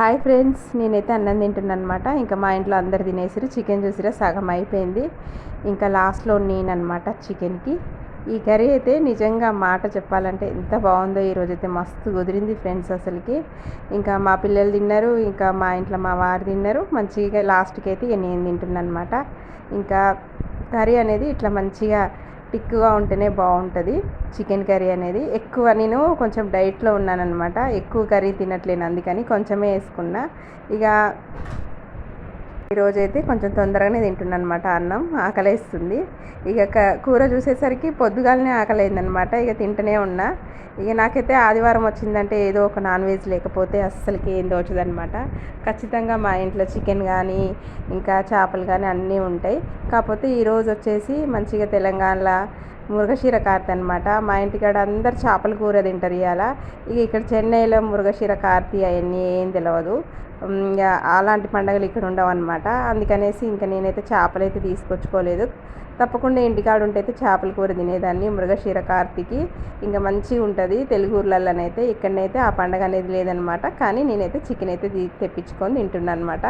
Hi friends నేనైతే అన్నం తింటున్నాను అనమాట ఇంకా మా ఇంట్లో అందరు తినేసిరు చికెన్ చూసిరా సగం అయిపోయింది. ఇంకా లాస్ట్లో నేననమాట చికెన్కి. ఈ కర్రీ అయితే నిజంగా మాట చెప్పాలంటే ఎంత బాగుందో ఈరోజు అయితే మస్తు కుదిరింది ఫ్రెండ్స్ అసలుకి. ఇంకా మా పిల్లలు తిన్నారు ఇంకా మా ఇంట్లో మా వారు తిన్నారు. మంచిగా లాస్ట్కి అయితే నేను తింటున్నాను అనమాట ఇంకా కర్రీ అనేది ఇట్లా మంచిగా థిక్గా ఉంటేనే బాగుంటుంది. చికెన్ కర్రీ అనేది. ఎక్కువ నేను కొంచెం డైట్లో ఉన్నానమాట ఎక్కువ కర్రీ తినట్లేను అందుకని కొంచెమే వేసుకున్నా. ఇక ఈరోజు అయితే కొంచెం తొందరగానే తింటున్నాను అనమాట అన్నం ఆకలేస్తుంది. ఇక కూర చూసేసరికి పొద్దుగాలనే ఆకలేదనమాట ఇక తింటూనే ఉన్నా. ఇక నాకైతే ఆదివారం వచ్చిందంటే ఏదో ఒక నాన్ వెజ్ లేకపోతే అస్సలకి ఏం దోచదనమాట ఖచ్చితంగా మా ఇంట్లో చికెన్ కానీ ఇంకా చేపలు కానీ అన్నీ ఉంటాయి. కాకపోతే ఈరోజు వచ్చేసి మంచిగా తెలంగాణలో మురుగశీర కార్తీ అనమాట మా ఇంటికాడ అందరు చేపల కూర తింటారు ఇవాళ ఇక ఇక్కడ చెన్నైలో మురుగశీర కార్తీ అవన్నీ ఏం తెలియదు అలాంటి పండుగలు ఇక్కడ ఉండవు అనమాట అందుకనేసి ఇంకా నేనైతే చేపలైతే తీసుకొచ్చుకోలేదు. తప్పకుండా ఇంటికాడ ఉంటే అయితే చేపల కూర తినేదాన్ని మృగశీర కార్తీకి. ఇంకా మంచిగా ఉంటుంది. తెలుగు ఊర్లలోనైతే ఇక్కడనైతే ఆ పండగ అనేది లేదనమాట కానీ నేనైతే చికెన్ అయితే తెప్పించుకొని తింటున్నాను అనమాట